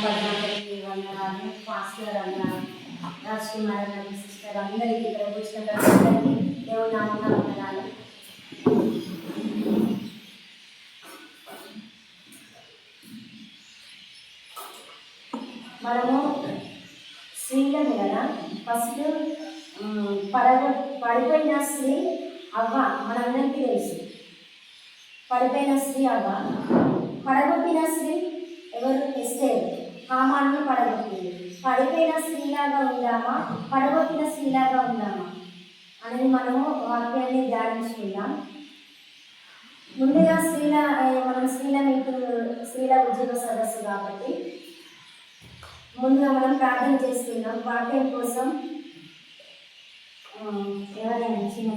పద్మావతి వందనాలు పాస్టర్ అన్న రాజ్ కుమార్ అన్న సిస్టర్ అందరికీ ఇక్కడ వచ్చిన అందరికీ దేవుడు నామక వందనాలు మనము స్త్రీలమే కదా? ఫస్ట్ పడవ పడిపోయిన స్త్రీ అవ్వ మనందరికీ తెలుసు. పడిపోయిన స్త్రీ అవ్వ. పడగొట్టిన స్త్రీ ఎవరు? ఎస్తే హామాన్ని పడగొట్టింది. పడిపోయిన స్త్రీలాగా ఉందామా? పడగొట్టిన స్త్రీలాగా ఉందామా? అనేది మనము వాక్యాన్ని ధ్యానించుకుందాం. ముందుగా స్త్రీల మనం స్త్రీల మీటు స్త్రీల ఉద్యోగ సదస్సు కాబట్టి ముందుగా మనం ప్రార్థన చేస్తున్నాం. వాక్యం కోసం ఎవరైనా చిన్న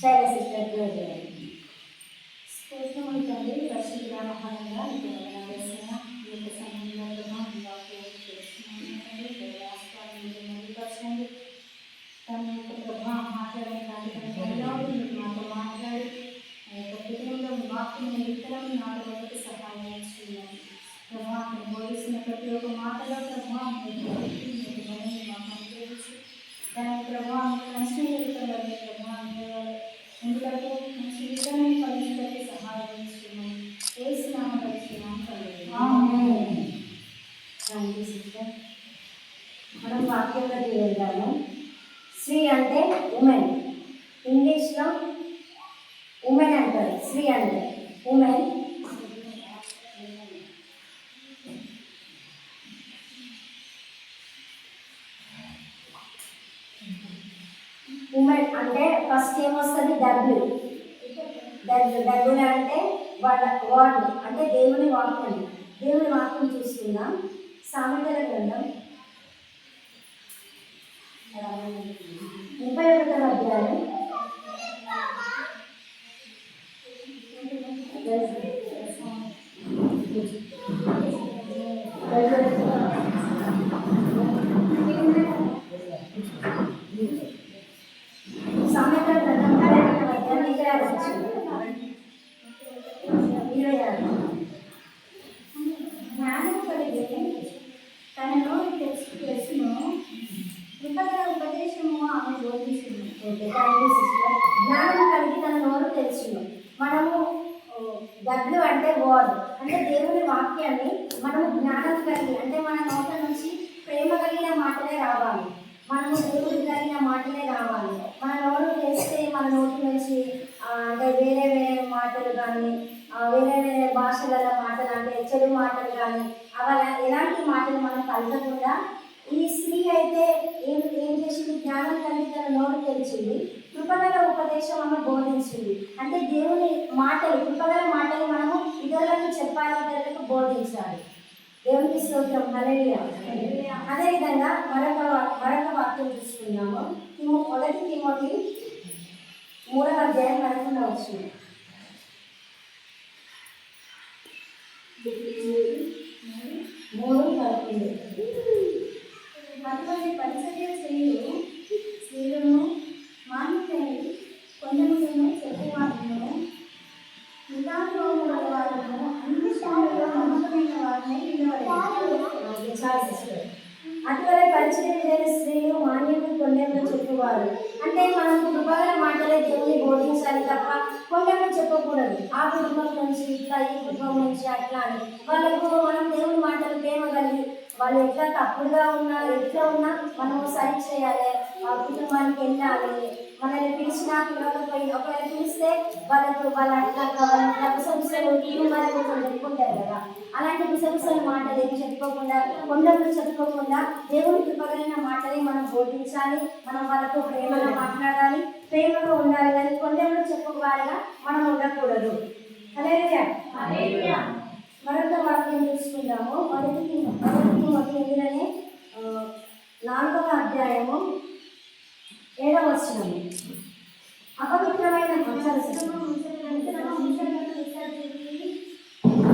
శైల సిస్టర్ ప్రేర్ చేయండి స్తోత్రములు తండ్రి పరిశుద్ధ మహానంగా నీకు వందనాలు వేస్తున్నా ఈ యొక్క సమయంలో ప్రభా మీ వాక్యం చేస్తున్నాను తండ్రి దేవాస్తాన్ని మీరు మరుగుపరచండి తన యొక్క ప్రభా మాట్లాడే కార్యక్రమం మీరు మాతో మాట్లాడి ఆ యొక్క కుటుంబంలో మీ వాక్యం విత్తనం నాటడానికి సహాయం చేస్తున్నాను ప్రభా మీరు బోధిస్తున్న ప్రతి ఒక్క మాటలో ప్రభా మీరు మొదటి మీరు బలని మాకు అనుగ్రహించి దాని ప్రభా మీరు మంచి విత్తనాలు ప్రభా మీరు ఎందుకంటే మంచి విత్తనాన్ని ఫలించడానికి సహాయం చేస్తున్నాం వేసినాము వేసినాం థ్యాంక్ యూ సిస్టర్ మనం వాక్యంలోకి వెళ్దాము స్త్రీ అంటే ఉమెన్ ఇంగ్లీష్లో ఉమెన్ అంటారు స్త్రీ అంటే ఉమెన్ ఉమెన్ అంటే ఫస్ట్ ఏమొస్తుంది డబ్ల్యూ డబ్ల్యూ డబ్ల్యూ అంటే వాళ్ళ వాడు అంటే దేవుని వాక్యం. దేవుని వాక్యం చూస్తున్నాం. సామెతల గ్రంథం ముప్పై ఒకటవ అధ్యాయం సామెతల గ్రంథం ముప్పై ఒకటవ అధ్యాయం ఇరవై ఆరు వచ్చింది ఇరవై ఆరు జ్ఞానం కలిగి తన నోరు తెచ్చు తెలుసును కృపగల ఉపదేశము ఆమె బోధించును ఓకే థ్యాంక్ యూ సిస్టర్ జ్ఞానం కలిగి తన నోరు తెలుసును మనము గడ్లు అంటే వర్డ్ అంటే దేవుని వాక్యాన్ని మనము జ్ఞానం కలిగి అంటే మన నోట నుంచి ప్రేమ కలిగిన మాటలే రావాలి. మనము దేవుడి కలిగిన మాటలే రావాలి. మన నోరు చేస్తే మన నోటి నుంచి అంటే వేరే వేరే మాటలు కానీ వేరే వేరే భాషలలో మాటలు అంటే చెడు మాటలు కానీ అలా ఎలాంటి మాటలు మనం కలగకుండా ఈ స్త్రీ అయితే ఏం ఏం చేసింది? జ్ఞానం కలిగి తన నోరు తెరిచింది. కృపగల ఉపదేశం ఆమె బోధించింది. అంటే దేవుని మాటలు కృపగల మాటలు మనము ఇతరులకు చెప్పాలి ఇతరులకు బోధించాలి. దేవునికి స్తోత్రం. హల్లెలూయా. అదేవిధంగా మరొక మరొక వాక్యం చూసుకున్నాము తిమో మొదటి తిమోతి మూడవ అధ్యాయం పదకొండవ వచ్చింది మూడు పదకొండు అటువంటి పరిచర్య స్త్రీలు స్త్రీలను మాన్యులని కొందరును చెప్పువారును నిదానము గల వారును అన్ని విషయాలలో నమ్మకమైన వారిని నిలవలేదు చాలా సిస్టర్ అటువల పరిచయం లేని స్త్రీలు మాన్యులు కొండెంలో చెప్పువారు అంటే మనం కృపగల మాటలే దేవుని బోధించాలి తప్ప కొండెంలో చెప్పకూడదు ఆ కుటుంబం నుంచి ఇట్లా ఈ కుటుంబం నుంచి అట్లా అని వాళ్ళకు మనం దేవుని మాటలు ప్రేమ కలిగి వాళ్ళు ఎట్లా తప్పుడుగా ఉన్నా ఎట్లా ఉన్నా మనం సరి చేయాలి. ఆ కుటుంబానికి వెళ్ళాలి. మనల్ని పిలిచినా పిలవకపోయి ఒకవేళ పిలిస్తే వాళ్ళకు వాళ్ళ అట్లా వాళ్ళ అట్లా గుసగుసలు చెప్పుకుంటారు కదా. అలాంటి గుసగుసల మాటలు ఏం చెప్పుకోకుండా కొండలు చెప్పుకోకుండా దేవుని కృపగలిగిన మాటలే మనం బోధించాలి. మనం వాళ్ళతో ప్రేమగా మాట్లాడాలి. ప్రేమగా ఉండాలి. కానీ కొండలు చెప్పుకోవాలిగా మనం ఉండకూడదు. అదే మరొక వాక్యం చూసుకుందాము మొదటి మొదటి మొదలనే నాలుగవ అధ్యాయము ఏడవ వచనము అపవిత్రమైన అంశాలు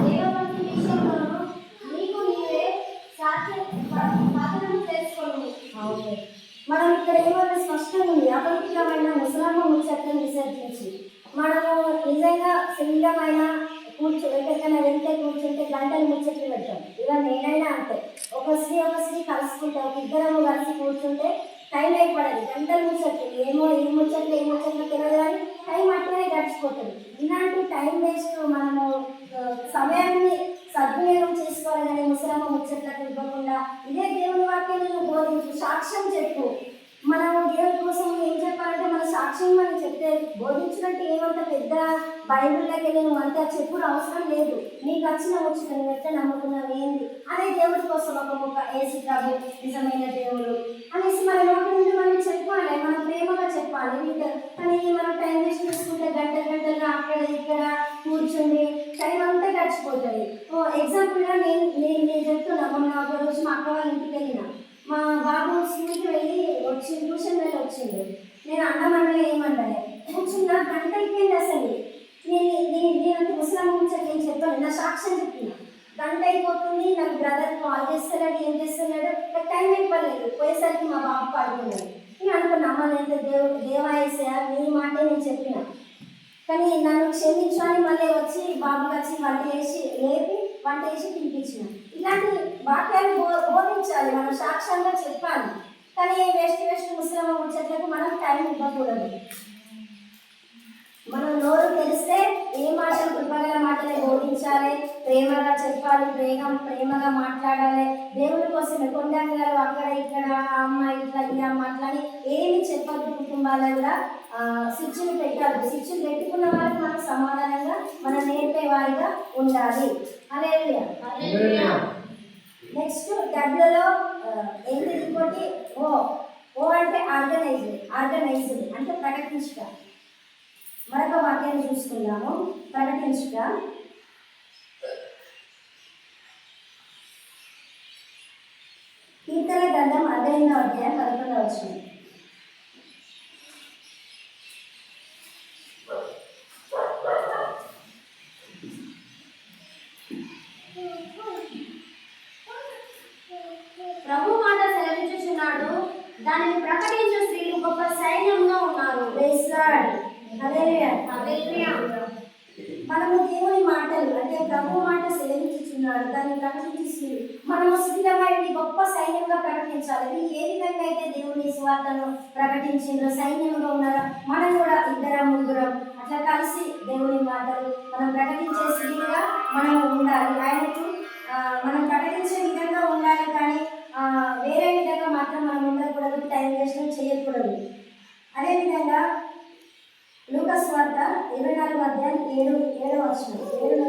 దేవభక్తి విషయంలో నీకు నీవే సాధ్య సాధనం చేసుకోను ఓకే మనం ఇక్కడ ఏమైనా స్పష్టంగా ఉంది అపవిత్రమైన ముసలమ్మ ముచ్చట్లను విసర్జించి మనము నిజంగా శరీరమైన కూర్చో ఎక్కడికైనా వెళ్తే కూర్చుంటే గంటలు ముచ్చట్లు పెడతాం చెప్తాం ఇక నేనైనా అంతే ఒక స్త్రీ ఒక స్త్రీ కలుసుకుంటే ఒక ఇద్దరము కలిసి కూర్చుంటే టైం అయిపోతుంది గంటలు ముచ్చట్లు ఏమో ఏం ముచ్చట్లు ఏం ముచ్చట్లు తెలియదు కానీ టైం అట్లనే గడిచిపోతుంది ఇలాంటి టైం వేస్ట్ మనము ఆ, సమయాన్ని సద్వినియోగం చేసుకోవాలి కానీ ముసలమ్మ ముచ్చట్లకు ఇవ్వకుండా ఇదే దేవుని వాక్యం నువ్వు బోధించు. సాక్ష్యం చెప్పు. మనం దేవుని కోసం ఏం చెప్పాలంటే మన సాక్ష్యం మనం చెప్తే బోధించినట్టు ఏమంత పెద్ద బైబిల్లోకి నేను అంత చెప్పుడు అవసరం లేదు. నీకు వచ్చిన వచ్చిన నువ్వు ఎట్లా నమ్ముకున్నావు ఏంది? అదే దేవుడి కోసం ఒక ముఖ ఏసి ప్రభు నిజమైన దేవుడు. అనేసి మన నోటి నుండి మనం చెప్పాలి మనం ప్రేమగా చెప్పాలి. కానీ మనం టైం వేస్ట్ చేసుకుంటే గంట గంటలుగా అక్కడ ఇక్కడ కూర్చుండి టైం అంతా గడిచిపోతుంది ఓ ఎగ్జాంపుల్గా నేను నేను నేను చెప్తున్నా మొన్న ఒక రోజు మా అక్క వాళ్ళ ఇంటికి వెళ్ళినా. మా బాబు స్కూల్కి వెళ్ళి వచ్చి ట్యూషన్ వెళ్ళి వచ్చిండు. నేను అన్నమన్నలో ఏమన్నాను కూర్చున్నా గంట అయిపోయింది అసలు. నేను నేను నేనంటే ముసలాం గురించి నేను చెప్పాను నా సాక్ష్యం చెప్తున్నా గంట అయిపోతుంది నాకు బ్రదర్ కాల్ చేస్తున్నాడు ఏం చేస్తున్నాడు నాకు టైం అయిపోలేదు పోయేసరికి మా బాబు పడుకున్నాడు. నేను అనుకున్నా అమ్మ నేను దేవ దేవాయస నీ మాటే నేను చెప్పిన. కానీ నన్ను క్షమించాలని మళ్ళీ వచ్చి బాబు వచ్చి వంట చేసి లేపి వంట చేసి తినిపించిన. ఇలాంటి వాక్యాన్ని బో బోధించాలి మనం సాక్ష్యంగా చెప్పాలి. కానీ వేస్ట్ వేస్ట్ ముస్లిం ముచ్చట్లకు మనం టైం ఇవ్వకూడదు. మనం నోరు తెలిస్తే ఏ మాటలు కృపగల మాటలు బోధించాలి. ప్రేమగా చెప్పాలి ప్రేమ ప్రేమగా మాట్లాడాలి. దేవుడి కోసం కొండంగారు అక్కడ ఇక్కడ అమ్మ అమ్మాయి ఇట్లా ఇలా మాట్లాడి ఏమి చెప్పద్దు కుటుంబాలు కూడా శిక్షణ పెట్టాలి. శిక్షణ పెట్టుకున్న వారికి మనం సమాధానంగా మనం నేర్పే వారిగా ఉండాలి. అదే నెక్స్ట్ డబ్లలో ఏంటి ఇంకోటి? ఓ ఓ అంటే ఆర్గనైజ్డ్ ఆర్గనైజ్డ్ అంటే ప్రకటించుట. మరొక వాక్యాన్ని చూసుకుందాము. ప్రకటించుట. కీర్తన గ్రంథం అరవైలో అధ్యాయం పదకొండవ వచ్చింది ప్రభు మాట సెలవించుచున్నాడు దానిని ప్రకటించు స్త్రీలు గొప్ప సైన్యంగా ఉన్నారు. మనము దేవుని మాటలు అంటే ప్రభు మాట సెలవించుచున్నాడు దాన్ని ప్రకటించి మనము స్త్రీలమైనది గొప్ప సైన్యంగా ప్రకటించాలి. ఏ విధంగా అయితే దేవుని స్వార్థను ప్రకటించిండ్రో సైన్యంగా ఉన్నారో మనం కూడా ఇద్దరం ముగ్గురం అట్లా కలిసి దేవుని మాటలు మనం ప్రకటించే స్త్రీలుగా మనం ఉండాలి. ఆయనకు మనం ప్రకటించే విధంగా ఉండాలి కానీ ఆ, వేరే మాత్రం మనం ఉండకూడదు టైం వేస్ట్ చేయకూడదు. అదేవిధంగా లూకస్ వార్త ఇరవై నాలుగు అధ్యాయం ఏడు ఏడు వచ్చిన ఏడు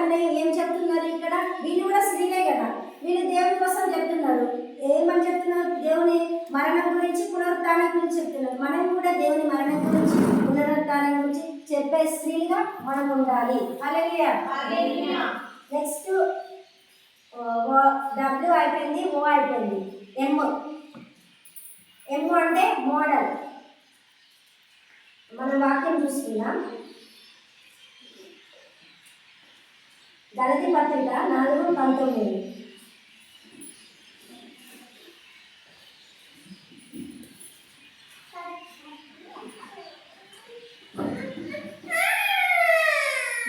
లోకంలో ఏం చెప్తున్నారు ఇక్కడ? వీళ్ళు కూడా స్త్రీలే కదా. వీళ్ళు దేవుని కోసం చెప్తున్నారు. ఏమని చెప్తున్నారు? దేవుని మరణం గురించి పునరుత్నం గురించి చెప్తున్నారు. మనం కూడా దేవుని మరణం గురించి పునరుత్నం గురించి చెప్పే స్త్రీగా మనం ఉండాలి. అలాగే నెక్స్ట్ డబ్ల్యూ అయిపోయింది ఓ అయిపోయింది ఎమ్ ఎమ్ అంటే మోడల్. మనం వాక్యం చూసుకుందాం. గణతి పత్రిక నాలుగు పంతొమ్మిది.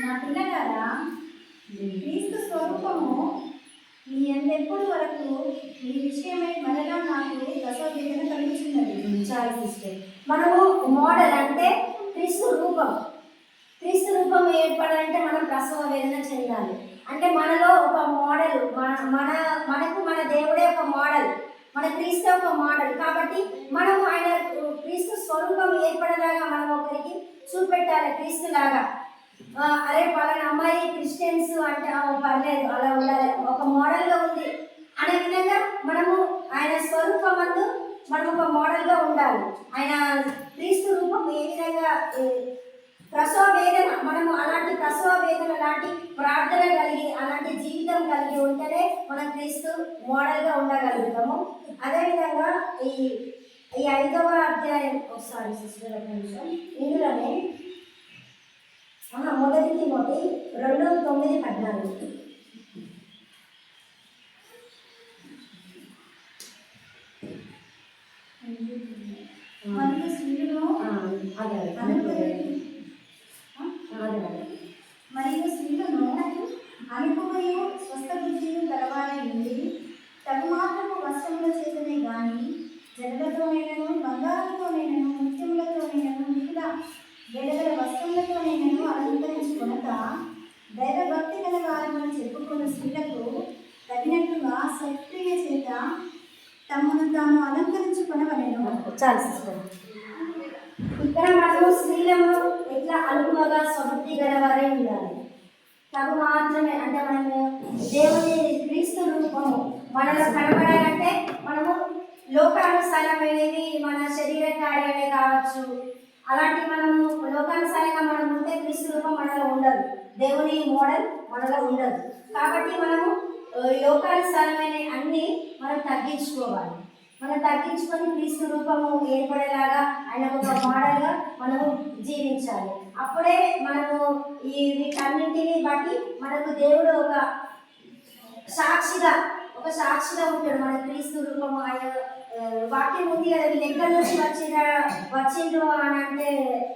నా పిల్లగారా క్రీస్తు స్వరూపము మీ ఎంతెప్పటి వరకు ఈ విషయమై మనలో నాకు ప్రసవ వేదన చాలా సిస్టర్ మనము మోడల్ అంటే క్రీస్తు రూపం. ఏర్పడాలంటే ప్రసవ వేదన చెందాలి అంటే మనలో ఒక మోడల్ మన మన మనకు మన దేవుడే ఒక మోడల్ మన క్రీస్తు ఒక మోడల్. కాబట్టి మనం ఆయన క్రీస్తు స్వరూపం ఏర్పడేలాగా మనం ఒకరికి చూపెట్టాలి క్రీస్తు లాగా అరే పలానా అమ్మాయి క్రిస్టియన్స్ అంటే పర్లేదు అలా ఉండాలి. ఒక మోడల్లో ఉంది. అనే విధంగా మనము ఆయన స్వరూపమందు మనం ఒక మోడల్గా ఉండాలి. ఆయన క్రీస్తు రూపం ఏ విధంగా ప్రసవ వేదన మనము అలాంటి ప్రసవ వేదన లాంటి ప్రార్థన కలిగి అలాంటి జీవితం కలిగి ఉంటేనే మనం క్రీస్తు మోడల్గా ఉండగలుగుతాము. అదేవిధంగా ఈ ఈ ఐదవ అధ్యాయం ఒకసారి సిస్టర్ ఒక నిమిషం. ఇందులోనే మొదటి రెండు తొమ్మిది పద్నాలుగు. అదే మరియు స్త్రీలను కావచ్చు అలాంటి మనము లోకానుసారంగా మనం ఉంటే క్రీస్తు రూపం మనలో ఉండదు. దేవుని మోడల్ మనలో ఉండదు. కాబట్టి మనము లోకానుసారమైన అన్ని మనం తగ్గించుకోవాలి. మనం తగ్గించుకొని క్రీస్తు రూపము ఏర్పడేలాగా ఆయన ఒక మోడల్గా మనము జీవించాలి. అప్పుడే మనము ఈ వీటన్నింటిని బట్టి మనకు దేవుడు ఒక సాక్షిగా ఒక సాక్షిగా ఉంటాడు. మన క్రీస్తు రూపము ఆయన వాక్యం ఉంది కదా వీళ్ళు ఎక్కడి నుంచి వచ్చిన వచ్చిండ్రు అని అంటే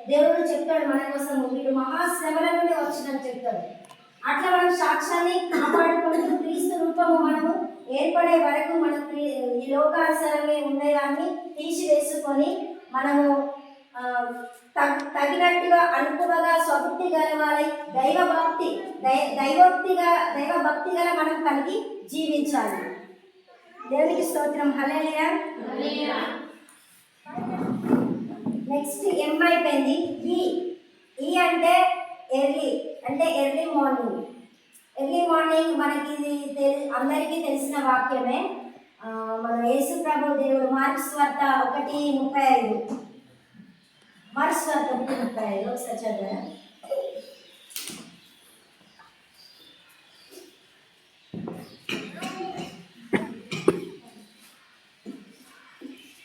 దేవుడు చెప్తాడు మన కోసం వీళ్ళు మహాశ్రమల నుండి వచ్చిందని చెప్తాడు. అట్లా మనం సాక్ష్యాన్ని కాపాడుకుంటూ క్రీస్తు రూపము మనము ఏర్పడే వరకు మనం క్రీ- ఈ లోకానుసారంగా ఉండేదాన్ని తీసివేసుకొని మనము తగినట్టుగా అనుకువగా స్వభక్తి గలవాలి దైవభక్తి దై దైవోక్తిగా దైవభక్తి గల మనం కలిగి జీవించాలి. దేవునికి స్తోత్రం. హల్లెలూయా. నెక్స్ట్ ఎం అయిపోయింది ఈ ఈ అంటే ఎర్లీ అంటే ఎర్లీ మార్నింగ్ ఎర్లీ మార్నింగ్ మనకి ఇది తెలి అందరికీ తెలిసిన వాక్యమే. మన యేసు ప్రభు దేవుడు మార్క్స్ వార్త ఒకటి ముప్పై ఐదు. మార్క్స్ వార్త ఒకటి ముప్పై ఐదు. ఒకసారి చదివారా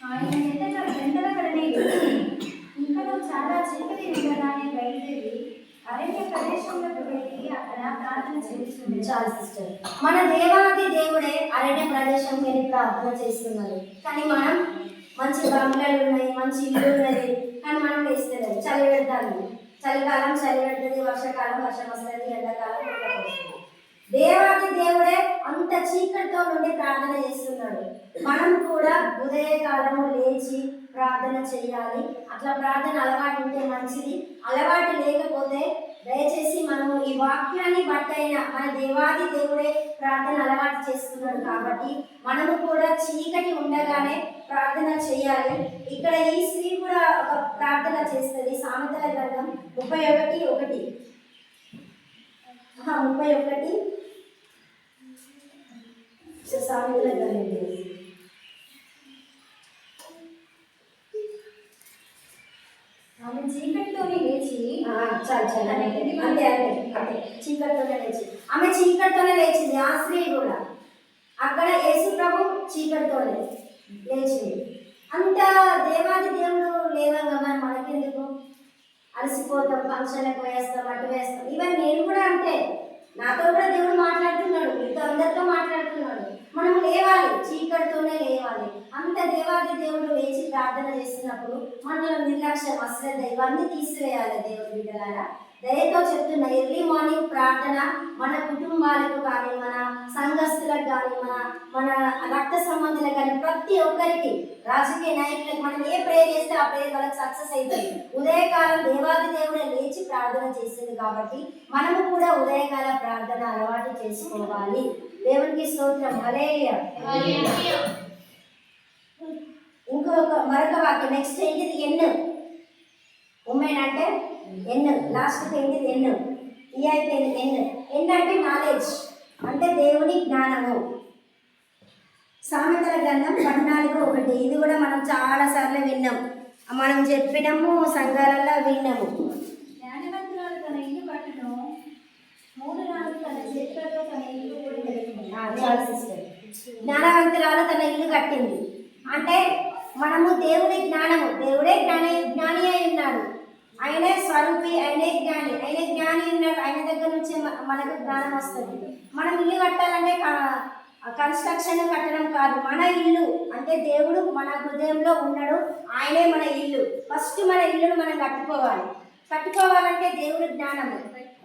ఆయన ఎంతగా వెంటనే వెళ్ళి ఇంకనూ చాలా చీకటి ఉండగానే బయలుదేరి అరణ్య ప్రదేశంలోకి వెళ్ళి అక్కడ ప్రార్థన చేస్తుంది చాలు సిస్టర్ మన దేవాది దేవుడే అరణ్య మీరు ప్రార్థన చేస్తున్నారు. కానీ మనం మంచి బంగ్లాలు ఉన్నాయి మంచి ఇల్లు ఉన్నది కానీ మనం వేస్తలేదు. చలి పెడతాను చలికాలం చలి పెడుతుంది వర్షాకాలం వర్షం వస్తుంది ఎండాకాలం వస్తుంది. దేవాది దేవుడే అంత చీకటితో నుండి ప్రార్థన చేస్తున్నాడు. మనం కూడా ఉదయకాలము లేచి ప్రార్థన చేయాలి. అట్లా ప్రార్థన అలవాటు ఉంటే మంచిది. అలవాటు లేకపోతే దయచేసి మనము ఈ వాక్యాన్ని బట్టైన మన దేవాది దేవుడే ప్రార్థన అలవాటు చేస్తున్నాడు కాబట్టి మనము కూడా చీకటి ఉండగానే ప్రార్థన చేయాలి. ఇక్కడ ఈ స్త్రీ కూడా ఒక ప్రార్థన చేస్తుంది. సామెతల గ్రంథం ముప్పై ఒకటి ఒకటి. ముప్పై ఒకటి. సామెతల గ్రంథం. చాలు చాలు. అంతే అంతే అంతే చీకటితోనే లేచి. ఆమె చీకటితోనే లేచింది. ఆ స్త్రీ కూడా. అక్కడ యేసు ప్రభు చీకటితోనే లేచింది. అంత దేవాది దేవుడు లేవంగా మరి మనకెందుకు? అలసిపోతాం ఫంక్షన్లకు వేస్తాం అటు వేస్తాం. ఈవెన్ నేను కూడా అంతే నాతో కూడా దేవుడు మాట్లాడుతున్నాడు. మీతో అందరితో మాట్లాడుతున్నాడు. మనం లేవాలి చీకటితోనే లేవాలి. అంత దేవాది దేవుడు లేచి ప్రార్థన చేసినప్పుడు మనలో నిర్లక్ష్యం అశ్రద్ధ ఇవన్నీ తీసివేయాలి దేవుడి బిడ్డలారా. దయతో చెప్తున్న ఎర్లీ మార్నింగ్ ప్రార్థన మన కుటుంబాలకు కానీ మన సంఘస్థులకు కానీ మన మన రక్త సంబంధులకు కానీ ప్రతి ఒక్కరికి రాజకీయ నాయకులకు మనం ఏ ప్రేయర్ చేస్తే ఆ ప్రేయర్ వాళ్ళకి సక్సెస్ అవుతుంది. ఉదయకాలం దేవాది దేవుడే లేచి ప్రార్థన చేసింది కాబట్టి మనము కూడా ఉదయకాల ప్రార్థన అలవాటు చేసుకోవాలి. దేవునికి స్తోత్రం. హల్లెలూయా. ఇంకొక మరొక వాక్యం. నెక్స్ట్ ఏంటిది? ఎన్ను ఉమెన్ అంటే ఎన్ను లాస్ట్ ఏంటిది ఎన్ను ఈ అయిపోయింది ఎన్ను ఎన్ను అంటే నాలెడ్జ్ అంటే దేవుని జ్ఞానము. సామెతల గ్రంథం పద్నాలుగు ఒకటి. ఇది కూడా మనం చాలా సార్లు విన్నాం. మనం చెప్పినాము సంఘాలలో విన్నాము. జ్ఞానవంతురాలు తన ఇల్లు కట్టును. మూడు నాలుగు తన చేతులతో తన ఇల్లు కూడా కట్టును. ఆ, చాలు సిస్టర్ జ్ఞానవంతురాలు తన ఇల్లు కట్టింది అంటే మనము దేవుడి జ్ఞానము దేవుడే జ్ఞాని జ్ఞాని అయి ఉన్నాడు ఆయనే స్వరూపి ఆయనే జ్ఞాని. ఆయనే జ్ఞాని ఉన్నాడు. ఆయన దగ్గర నుంచి మనకు జ్ఞానం వస్తుంది. మనం ఇల్లు కట్టాలంటే కన్స్ట్రక్షన్ కట్టడం కాదు. మన ఇల్లు. అంటే దేవుడు మన హృదయంలో ఉన్నాడు. ఆయనే మన ఇల్లు. ఫస్ట్ మన ఇల్లును మనం కట్టుకోవాలి. కట్టుకోవాలంటే దేవుడి జ్ఞానము.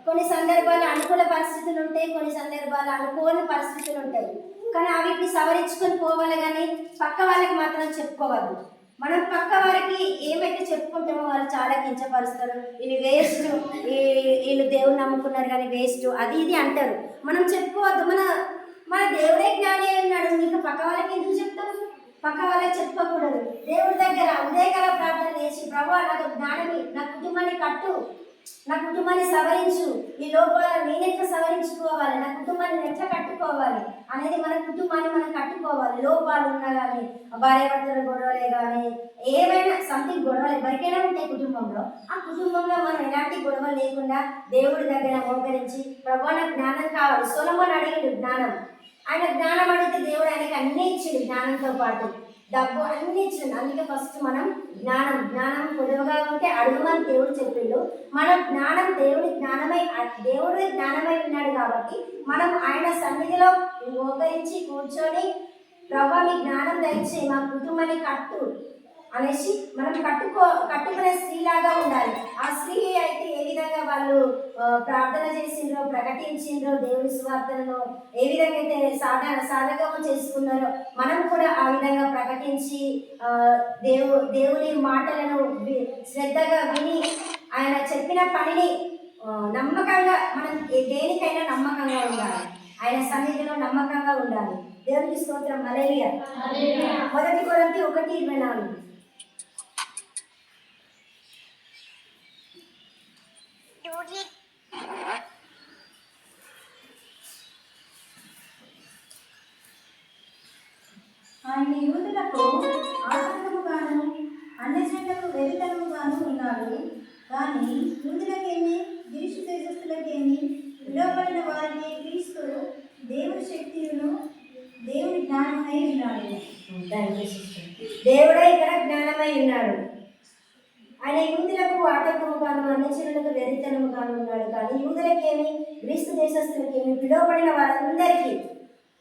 కొన్ని సందర్భాలు అనుకూల పరిస్థితులు ఉంటాయి కొన్ని సందర్భాలు అనుకోని పరిస్థితులు ఉంటాయి. కానీ అవిటిని సవరించుకొని పోవాలి కానీ పక్క వాళ్ళకి మాత్రం చెప్పుకోవద్దు. మనం పక్క వారికి ఏమైతే చెప్పుకుంటామో వాళ్ళు చాలా కించపరుస్తారు. వీళ్ళు వేస్ట్ వీళ్ళు దేవుని నమ్ముకున్నారు కానీ వేస్ట్ అది ఇది అంటారు. మనం చెప్పుకోవద్దు. మన మన దేవుడే జ్ఞాని అయి ఉన్నాడు. ఇంకా పక్క వాళ్ళకి ఎందుకు చెప్తాం పక్క వాళ్ళకి చెప్పకూడదు. దేవుడి దగ్గర ఉదయకాల ప్రార్థన చేసి ప్రభా నాకు జ్ఞానమి నా కుటుంబాన్ని కట్టు. నా కుటుంబాన్ని సవరించు. ఈ లోపాలను నేనెట్లా సవరించుకోవాలి. నా కుటుంబాన్ని ఎట్లా కట్టుకోవాలి అనేది మన కుటుంబాన్ని మనం కట్టుకోవాలి. లోపాలు ఉన్నా కానీ భార్య భర్తల గొడవలే కానీ ఏమైనా సంథింగ్ గొడవలు ఎవరికైనా ఉంటాయి కుటుంబంలో. ఆ కుటుంబంలో మనం ఎలాంటి గొడవలు లేకుండా దేవుడి దగ్గర మోకరించి ప్రభు నాకు జ్ఞానం కావాలి. సొలమని అడిగిండు జ్ఞానం. ఆయన జ్ఞానం అడిగితే దేవుడు ఆయనకి అన్ని ఇచ్చిండు జ్ఞానంతో పాటు. డబ్బు అన్ని ఇచ్చింది. అందుకే ఫస్ట్ మనం జ్ఞానం జ్ఞానం పొడవుగా ఉంటే అడుగుమని దేవుడు చెప్పిండు. మనం జ్ఞానం దేవుడి జ్ఞానమై దేవుడి జ్ఞానమై ఉన్నాడు కాబట్టి మనం ఆయన సన్నిధిలో మోకరించి కూర్చొని ప్రభా మీ జ్ఞానం దయచేయి మా కుటుంబాన్ని కట్టు. అనేసి మనం కట్టుకో కట్టుకునే స్త్రీలాగా ఉండాలి. ఆ స్త్రీ అయితే ఏ విధంగా వాళ్ళు ప్రార్థన చేసిండ్రో ప్రకటించిండ్రో దేవుని స్వార్థనలో ఏ విధంగా అయితే సాధన సాధకము చేసుకున్నారో మనం కూడా ఆ విధంగా ప్రకటించి దేవు దేవుని మాటలను శ్రద్ధగా విని ఆయన చెప్పిన పనిని నమ్మకంగా మనం దేనికైనా నమ్మకంగా ఉండాలి. ఆయన సన్నిధిలో నమ్మకంగా ఉండాలి. దేవునికి స్తోత్రం. మలేరియా మొదటి కొరంతి ఒకటి ఇరవై నాలుగు. కానీ హిందులకేమి గిరీష్ తేజస్సులకేమి విలువబడిన వారికి క్రీస్తు దేవుని శక్తియును దేవుని జ్ఞానమై ఉన్నాడు. దేవుడే ఇక్కడ జ్ఞానమై ఉన్నాడు. ఆయన యూదులకు ఆటంకము కాను అన్నచరులకు వెరితనము కాను ఉన్నాడు. కానీ యూదులకేమి గ్రీస్తు దేశస్తులకేమి పిలువబడిన వారందరికీ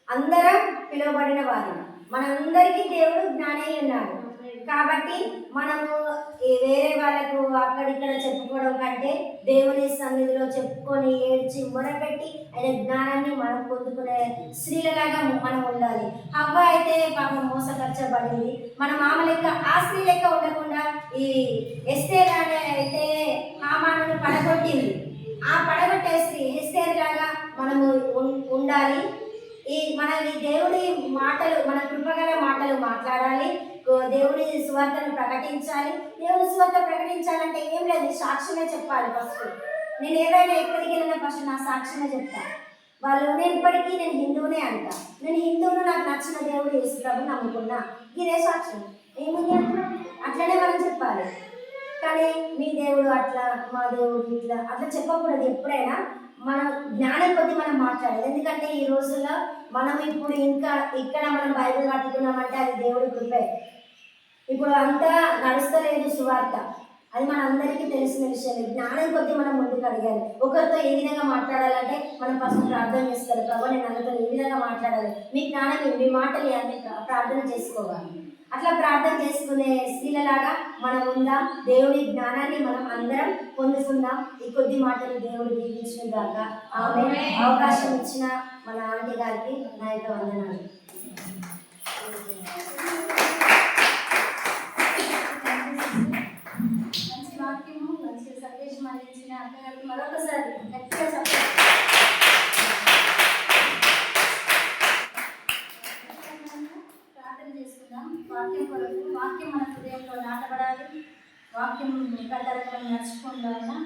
అందరం పిలువబడిన వారు. మనందరికీ దేవుడు జ్ఞానై ఉన్నాడు. కాబట్టి మనము వేరే వాళ్ళకు అక్కడిక్కడ చెప్పుకోవడం కంటే దేవుని సన్నిధిలో చెప్పుకొని ఏడ్చి మొరపెట్టి ఆయన జ్ఞానాన్ని మనం పొందుకునే స్త్రీలలాగా మనం ఉండాలి. అవ్వ అయితే పాపం మోసపరచబడింది. మన మామ లెక్క ఆ స్త్రీ లెక్క ఉండకుండా ఈ ఎస్తేర్ అనే అయితే హామాను పడగొట్టింది. ఆ పడగొట్టే స్త్రీ ఎస్తేర్ లాగా మనము ఉండాలి. ఈ మన ఈ దేవుడి మాటలు మన కృపగల మాటలు మాట్లాడాలి. దేవుడి సువార్తను ప్రకటించాలి. దేవుడి సువార్త ప్రకటించాలంటే ఏం లేదు సాక్ష్యమే చెప్పాలి ఫస్ట్ నేను ఏదైనా ఎక్కడికి వెళ్ళినా ఫస్ట్ నా సాక్ష్యమే చెప్తాను వాళ్ళు నేను ఇప్పటికీ నేను హిందువునే అంట. నేను హిందువును నాకు నచ్చిన దేవుడు యేసు నమ్ముకున్నా. ఇదే సాక్ష్యం. ఏముంది అట్లనే మనం చెప్పాలి. కానీ మీ దేవుడు అట్లా మా దేవుడు ఇట్లా అట్లా చెప్పకూడదు ఎప్పుడైనా. మన జ్ఞానం కొద్ది మనం మాట్లాడాలి ఎందుకంటే ఈ రోజుల్లో మనం ఇప్పుడు ఇంకా ఇక్కడ మనం బైబిల్ పట్టుకున్నామంటే అది దేవుడి కృపే. ఇప్పుడు అంతా నడుస్తలేదు సువార్త. అది మన అందరికీ తెలిసిన విషయం జ్ఞానం కొద్ది మనం ముందుకు అడగాలి. ఒకరితో ఏ విధంగా మాట్లాడాలంటే మనం ఫస్ట్ ప్రార్థన చేస్తారు ప్రభు నేను అందరితో ఏ విధంగా మాట్లాడాలి? మీ జ్ఞానం మీ- మాటలు అన్ని ప్రార్థన చేసుకోవాలి. అట్లా ప్రార్థన చేసుకునే స్త్రీలలాగా మనం ఉందాం. దేవుడి జ్ఞానాన్ని మనం అందరం పొందుకుందాం. ఈ కొద్ది మాటలు దేవుడు దీవించిన దాకా ఆమె అవకాశం ఇచ్చిన మన ఆంటీ గారికి నా యొక్క వందనాలు మంచి వాక్యము మంచి సందేశం అందించిన అక్కగారికి మరొకసారి గట్టిగా చెప్పండి ప్రార్థన చేసుకుందాం వాక్యం కొరకు వాక్యం మన హృదయంలో